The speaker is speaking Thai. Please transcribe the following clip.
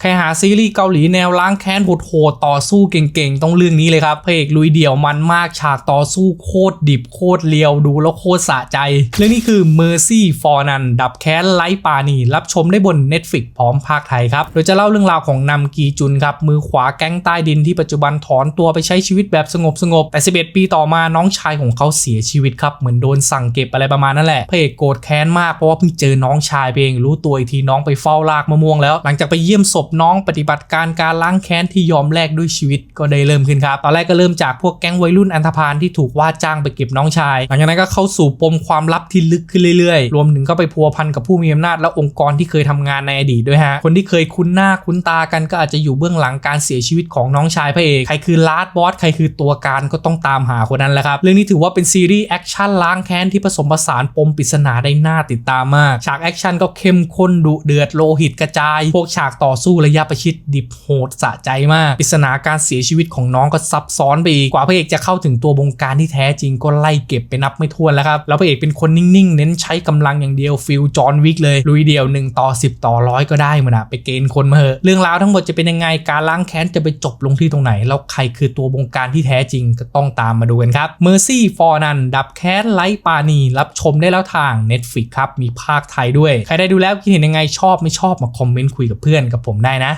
ใครหาซีรีส์เกาหลีแนวล้างแค้นโหดๆต่อสู้เก่งๆ ต้องเรื่องนี้เลยครับพระเอกลุยเดี่ยวมันมากฉากต่อสู้โคตรดิบโคตรเลียวดูแล้วโคตรสะใจ เรื่องนี้คือ Mercy for None ดับแค้นไร้ปานีรับชมได้บน Netflix พร้อมภาคไทยครับ โดยจะเล่าเรื่องราวของนำกีจุนครับ มือขวาแก๊งใต้ดินที่ปัจจุบันถอนตัวไปใช้ชีวิตแบบสงบๆแต่ 11 ปีต่อมาน้องชายของเขาเสียชีวิตครับเหมือนโดนสั่งเก็บอะไรประมาณนั่นแหละพระเอกโกรธแค้นมากเพราะว่าเพิ่งเจอน้องชายเองรู้ตัวอีกทีน้องไปเฝ้าลากมะม่วงแล้ว หลังจากไปเยี่ยมศพน้องปฏิบัติการการล้างแค้นที่ยอมแลกด้วยชีวิตก็ได้เริ่มขึ้นครับ ตอนแรกก็เริ่มจากพวกแก๊งวัยรุ่นอันธพาลที่ถูกว่าจ้างไปเก็บน้องชาย หลังจากนั้นก็เข้าสู่ปมความลับที่ลึกขึ้นเรื่อยๆ รวมถึงก็ไปพัวพันกับผู้มีอำนาจและองค์กรที่เคยทำงานในอดีตด้วยฮะ คนที่เคยคุ้นหน้าคุ้นตากันก็อาจจะอยู่เบื้องหลังการเสียชีวิตของน้องชายพระเอก ใครคือลาร์ดบอส ใครคือตัวการก็ต้องตามหาคนนั้นแหละครับ เรื่องนี้ถือว่าเป็นซีรีส์แอคชั่นล้างแค้นที่ผสมผสานปมปริศนาได้น่าติดตามมาก ฉากแอคชั่นก็เข้มข้นดุเดือดโลหิตกระจาย พวกฉากต่อสู้ระยะประชิดดิบโหดสะใจมากปริศนาการเสียชีวิตของน้องก็ซับซ้อนไปอีกกว่าพระเอกจะเข้าถึงตัวบงการที่แท้จริงก็ไล่เก็บไปนับไม่ถ้วนแล้วครับแล้วพระเอกเป็นคนนิ่งๆ เน้นใช้กำลังอย่างเดียวฟิลจอห์นวิกเลยลุยเดียว1ต่อ10 ต่อร้อยก็ได้มันอะไปเกณฑ์คนมาเหอะเรื่องราวทั้งหมดจะเป็นยังไงการล้างแค้นจะไปจบลงที่ตรงไหน แล้วใครคือตัวบงการที่แท้จริงก็ต้องตามมาดูกันครับ Mercy for None ดับแค้นไร้ปานีรับชมได้แล้วทาง Netflix ครับมีภาคไทยด้วย ใครได้ดูแล้วคิดเห็นยังไงชอบไม่ชอบมาคอมเมนต์คุยกับเพื่อนกับผมได้นะ